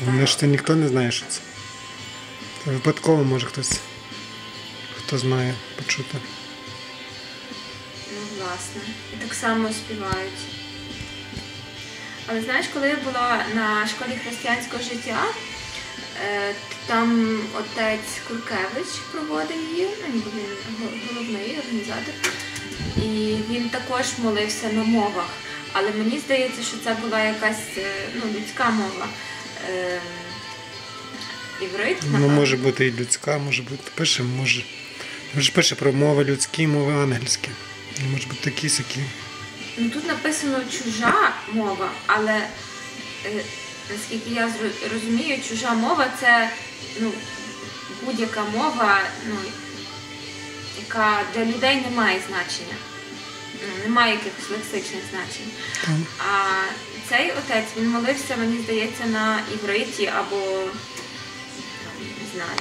Ну ж це ніхто не знає, що це. Це випадково може хтось, хто знає, почути. Ну, власне. І так само співають. Але знаєш, коли я була на школі християнського життя, е, там отець Куркевич проводив її, ну він головний організатор. І він також молився на мовах. Але мені здається, що це була якась е, ну, людська мова. Е, іврит, Ну, може бути і людська, може бути. Пише, може. Може пише про мови людські, мови ангельські. Може бути такі сякі. Ну тут написано чужа мова, але е, наскільки я розумію, чужа мова це ну, будь-яка мова, ну, яка для людей не має значення. Ну, немає якихось лексичних значень. А цей отець він молився, мені здається, на івриті або не знаю.